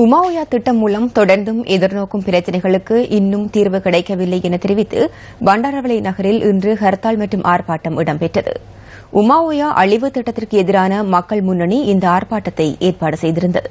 உமாவுயா திட்டம் மூலம் தொடர்ந்தும் எதிர்நோக்கும் பிரச்சினைகளுக்கு இன்னும் தீர்வு கிடைக்கவில்லை என தெரிவித்து பண்டாரவளை நகரில் இன்று ஹர்த்தால் மற்றும் ஆர்ப்பாட்டம் இடம்பெற்றது. உமாவுயா அழிவு திட்டத்திற்கு எதிரான மக்கள் முன்னணி இந்த ஆர்ப்பாட்டத்தை ஏற்பாடு செய்திருந்தது.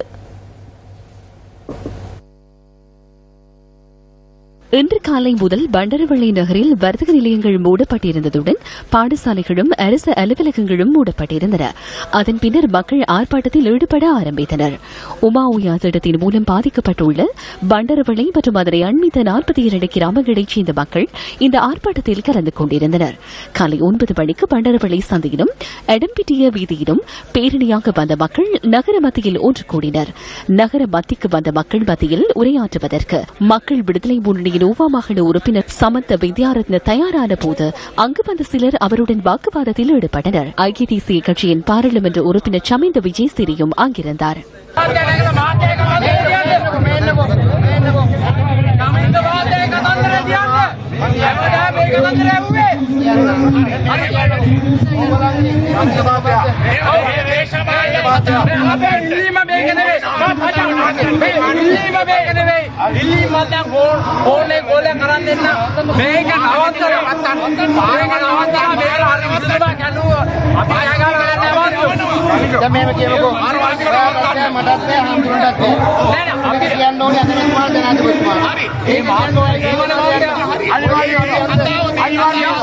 இன்று காலை முதல் பண்டரவள்ளி நகரில் வர்த்தக நிலையங்கள் மூடப்பட்டிருந்ததுடன் பாடசாலைகளும் அரசு அலுவலகங்களும் மூடப்பட்டிருந்தன. அதன் பின்னர் மக்கள் ஆர்ப்பாட்டத்தில் ஈடுபட ஆரம்பித்தனர். உமா உயா திட்டத்தின் மூலம் பாதிக்கப்பட்டுள்ள பண்டரவள்ளி மற்றும் அதனை அண்மித்த நாற்பத்தி இரண்டு கிராமங்களைச் சேர்ந்த மக்கள் இந்த ஆர்ப்பாட்டத்தில் கலந்து கொண்டிருந்தனர். காலை ஒன்பது மணிக்கு பண்டரவள்ளி சந்தையிலும் எடம்பிட்டிய வீதியிலும் பேரணியாக வந்த மக்கள் நகர மத்தியில் ஒன்று கூடினர். நகர மத்திக்கு வந்த மக்கள் மத்தியில் உரையாற்றுவதற்கு மக்கள் விடுதலை முன்னணியின் நோவா மாகாண உறுப்பினர் சமந்த வித்யாரத்ன தயாரான போது அங்கு வந்த சிலர் அவருடன் வாக்குவாதத்தில் ஈடுபட்டனர். ஐக்கிய தேசிய கட்சியின் பாராளுமன்ற உறுப்பினர் சமிந்த விஜயசிறியும் அங்கிருந்தார். ඉල්ලීම මේක නෙවෙයි. ඉල්ලීමක් දැන් ෆෝන් ෆෝන් එක ගෝලයක් කරන් දෙන්න. මේක නවත්තලා නැත්තම් මේක නවත්තලා මේක හරි විසඳුමක් ගන්නවා. අපි ඇගාර ගන්න නවත්තු. දැන් මෙහෙම කියමුකෝ. මටත් බෑ හම්බුනටත් බෑ. අපි කියන්න ඕනේ අතන කුමාර ජනාධිපතිතුමා. හරි. ඒ මාර්ගවල ඒවන මාර්ගය හරි. අනිවාර්යයෙන්ම අනිවාර්යයෙන්ම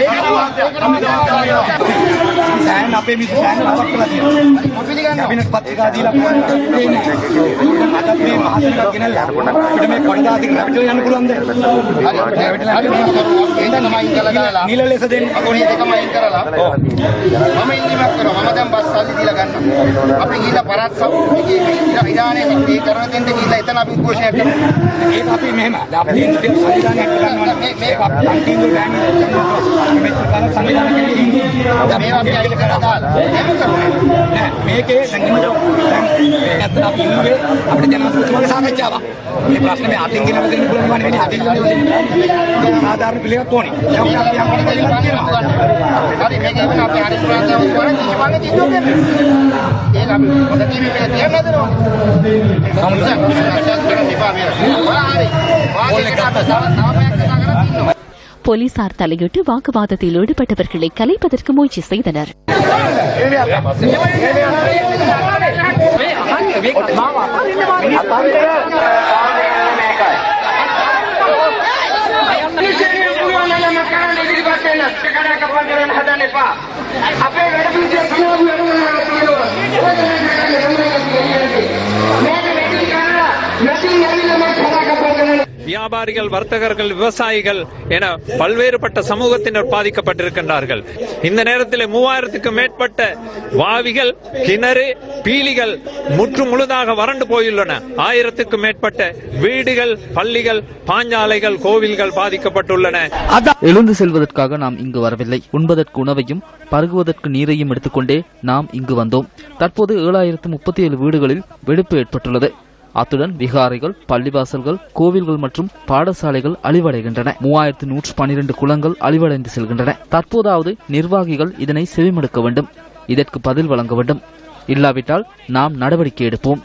ඒක නවත්තලා. සෑන් අපේ මිනිස්සු සෑන් නවක් කළා තියෙනවා. කැබිනට් පත්‍රිකා දීලා පේන්නේ. අදත් මේ මහසීලා ගෙනල්ලා අපිට මේ කොඩදාති රැපිටල් යන්න පුළුවන්ද? නිල ලෙස දෙන්න. අගොඩිය දෙකම අයින් කරලා මම ඉල්ලීමක් කරනවා මම දැන් බස් සල්ලි දීලා ගන්නවා අපි ගිහිල්ලා පරාත් සමයේ ඉරානයේ මේ කරන දෙන්න ගිහිල්ලා එතන අපි උද්ඝෝෂණයක් කරනවා ඒක අපි මෙහෙම. අපි සංවිධානයක් ගන්නවා. මේක අපි අන්තිම ගෑනි මේ කරන සංවිධානයක් කියන්නේ මේවා අපි අයින් කරලා මේකේ සංගීත නැත්නම් අපි ඉන්නේ අපිට ජනාධිපතිතුමාගේ සාකච්ඡාවක්. මේ ප්‍රශ්නේ මේ අතින් ගෙනම දෙන්න පුළුවන් වන්නේ වෙන්නේ අතින් ගෙනම දෙන්න. සාධාරණ පිළිගත් ඕනේ. දැන් අපි අපිට කියලා කියනවා. හරි මේක ඉතින් අපි හරි පුරාතන කරන්නේ කිවන්නේ තියෝ කියන්නේ. ඒක අපි හොඳ කීවේ මේක තියන්න හදනවා. සම්මුතිය. සම්මුතිය කරන්න ඉපා මේ. හරි. වාගේ කරලා සාමයක් කරලා போலீசார் தலையிட்டு வாக்குவாதத்தில் ஈடுபட்டவர்களை கலைப்பதற்கு முயற்சி செய்தனர். வியாபாரிகள் வர்த்தகர்கள் விவசாயிகள் என பல்வேறுபட்ட சமூகத்தினர் பாதிக்கப்பட்டிருக்கின்றார்கள். இந்த நேரத்தில் மூவாயிரத்துக்கும் மேற்பட்ட வாவிகள் கிணறு பீலிகள் முற்று முழுதாக வறண்டு போயுள்ளன. ஆயிரத்துக்கும் மேற்பட்ட வீடுகள் பள்ளிகள் பாஞ்சாலைகள் கோவில்கள் பாதிக்கப்பட்டுள்ளன. எழுந்து செல்வதற்காக நாம் இங்கு வரவில்லை. உண்பதற்கு உணவையும் பருகுவதற்கு நீரையும் எடுத்துக்கொண்டே நாம் இங்கு வந்தோம். தற்போது ஏழாயிரத்து முப்பத்தி ஏழு வீடுகளில் வெடிப்பு ஏற்பட்டுள்ளது. அத்துடன் விகாரைகள் பள்ளிவாசல்கள் கோவில்கள் மற்றும் பாடசாலைகள் அழிவடைகின்றன. மூவாயிரத்து நூற்று பனிரெண்டு குளங்கள் அழிவடைந்து செல்கின்றன. தற்போதாவது நிர்வாகிகள் இதனை செவிமடுக்க வேண்டும். இதற்கு பதில் வழங்க வேண்டும். இல்லாவிட்டால் நாம் நடவடிக்கை எடுப்போம்.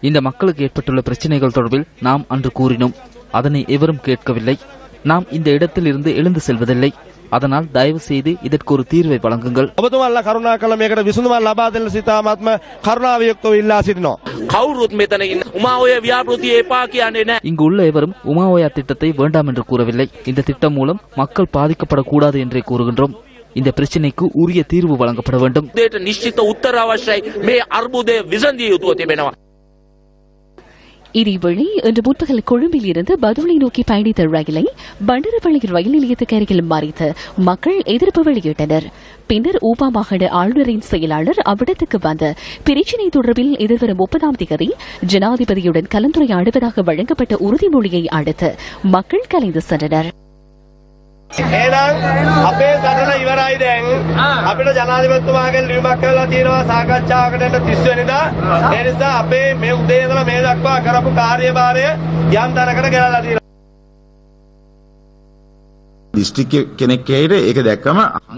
இந்த மக்களுக்கு ஏற்பட்டுள்ள பிரச்சனைகள் தொடர்பில் நாம் அன்று கூறினோம். அதனை எவரும் கேட்கவில்லை. நாம் இந்த இடத்தில் இருந்து எழுந்து செல்வதில்லை. அதனால் தயவு செய்து இதற்கு ஒரு தீர்வை வழங்குங்கள் ඔබතුමල්ලා කරුණා කළ මේකට විසඳුමක් ලබා දෙන්න සිතාමත්ම කරුණාව යුක්තව ඉල්ලා සිටිනවා. කවුරුත් මෙතන ඉන්න උමා ඔය ව්‍යාපෘතිය එපා කියන්නේ නෑ இங்கு உள்ள எவரும் உமாவயா திட்டத்தை வேண்டாம் என்று கூறவில்லை இந்த திட்டம் மூலம் மக்கள் பாதிக்கப்படக்கூடாது என்றே கூறுகின்றோம் இந்த பிரச்சினைக்கு உரிய தீர்வு வழங்கப்பட வேண்டும் දේට නිශ්චිත උත්තර අවශ්‍යයි මේ இதேவேளை இன்று முற்பகல் கொழும்பில் இருந்து பதுளை நோக்கி பயணித்த ரயிலை பண்டரவள்ளி ரயில் நிலையத்துக்கு அருகில் மறைத்து மக்கள் எதிர்ப்பு வெளியிட்டனர். பின்னர் ஊபா மாகாண ஆளுநரின் செயலாளர் அவ்விடத்துக்கு வந்த பிரச்சினை தொடர்பில் எதிர்வரும் முப்பதாம் தேதி ஜனாதிபதியுடன் கலந்துரையாடுவதாக வழங்கப்பட்ட உறுதிமொழியை அடுத்து மக்கள் கலைந்து சென்றனர். එහෙනම් අපේ සටන ඉවරයි දැන්. අපිට ජනාධිපතිතුමාගෙන් ලියුමක් කරලා තියෙනවා සාකච්ඡාවකට එන්න 30 වෙනිදා. ඒ නිසා අපේ මේ උදේ ඉඳලා මේ දක්වා කරපු කාර්යභාරය යම් තැනකට ගෙනල්ලා තියෙනවා.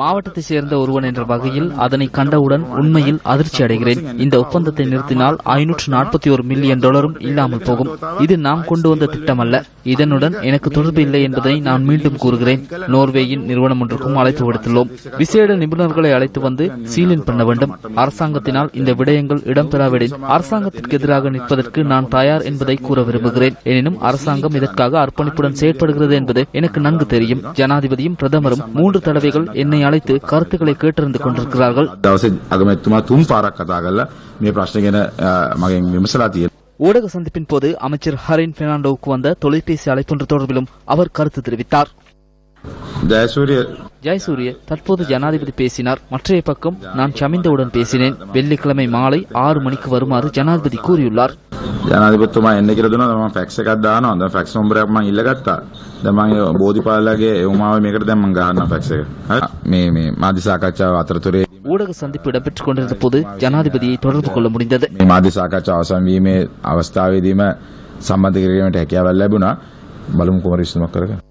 மாவட்டத்தை சேர்ந்த ஒருவன் என்ற வகையில் அதனை கண்டவுடன் உண்மையில் அதிர்ச்சி அடைகிறேன். இந்த ஒப்பந்தத்தை நிறுத்தினால் ஐநூற்று நாற்பத்தி ஒரு மில்லியன் டாலரும் இல்லாமல் போகும். இது நாம் கொண்டு வந்த திட்டம் அல்ல இதனுடன் எனக்கு தொடர்பு இல்லை என்பதை நான் மீண்டும் கூறுகிறேன். நோர்வேயின் நிறுவனம் ஒன்றுக்கும் அழைப்பு விடுத்துள்ளோம். விசேட நிபுணர்களை அழைத்து வந்து சீலின் பண்ண வேண்டும். அரசாங்கத்தினால் இந்த விடயங்கள் இடம்பெறாவிடின். அரசாங்கத்திற்கு எதிராக நிற்பதற்கு நான் தயார் என்பதை கூற விரும்புகிறேன். எனினும் அரசாங்கம் இதற்காக அர்ப்பணிப்புடன் செயற்படுகிறது என்பது எனக்கு நன்கு தெரியும். ஜனாதிபதியும் பிரதமரும் மூன்று தடவைகள் என்னை அழைத்து கருத்துக்களை கேட்டறிந்து கொண்டிருக்கிறார்கள். ஊடக சந்திப்பின் போது அமைச்சர் ஹரின் பெர்னாண்டோவுக்கு வந்த தொலைபேசி அழைப்பொன்று தொடர்பிலும் அவர் கருத்து தெரிவித்தார். ජයසූරිය ஜெயசூரிய தற்போது ஜனாதிபதி பேசினார் மற்றைய பக்கம் நான் சமிந்தவுடன் பேசினேன் வெள்ளிக்கிழமை மாலை ஆறு மணிக்கு வருமாறு ஜனாதிபதி கூறியுள்ளார் ජනාධිපතිතුමා එන්න කියලා දුන්නා මම ෆැක්ස් එකක් දානවා දැන් ෆැක්ස් නම්බරයක් මම ඉල්ලගත්තා දැන් මම ඒ බෝධිපාලගේ එවමාව මේකට දැන් මම ගහනවා ෆැක්ස් එක හරි මේ මේ මාධ්‍ය සාකච්ඡාව අතරතුරේ ஊடக சந்திப்பு இடம்பெற்றுக் கொண்டிருந்த போது ஜனாதிபதியை தொடர்பு கொள்ள முடிந்தது මේ මාධ්‍ය සාකච්ඡාව අවසන් වීමේ අවස්ථාවේදීම සම්බන්ධ කිරීමට හැකියාවක් ලැබුණා බලමු කොහොමද විසඳුමක් කරගන්නේ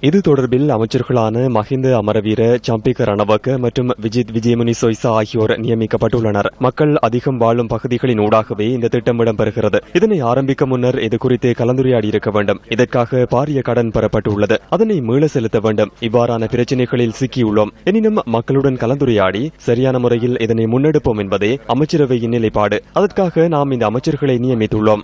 இது தொடர்பில் அமைச்சர்களான மஹிந்த அமரவீர சம்பிக ரணவக்க மற்றும் விஜித் விஜயமுனி சொய்சா ஆகியோர் நியமிக்கப்பட்டுள்ளனர். மக்கள் அதிகம் வாழும் பகுதிகளின் ஊடாகவே இந்த திட்டம் இடம்பெறுகிறது. இதனை ஆரம்பிக்க முன்னர் இது குறித்து கலந்துரையாடி இருக்க வேண்டும். இதற்காக பாரிய கடன் பெறப்பட்டுள்ளது. அதனை மீள செலுத்த வேண்டும். இவ்வாறான பிரச்சினைகளில் சிக்கியுள்ளோம். எனினும் மக்களுடன் கலந்துரையாடி சரியான முறையில் இதனை முன்னெடுப்போம் என்பதே அமைச்சரவையின் நிலைப்பாடு. அதற்காக நாம் இந்த அமைச்சர்களை நியமித்துள்ளோம்.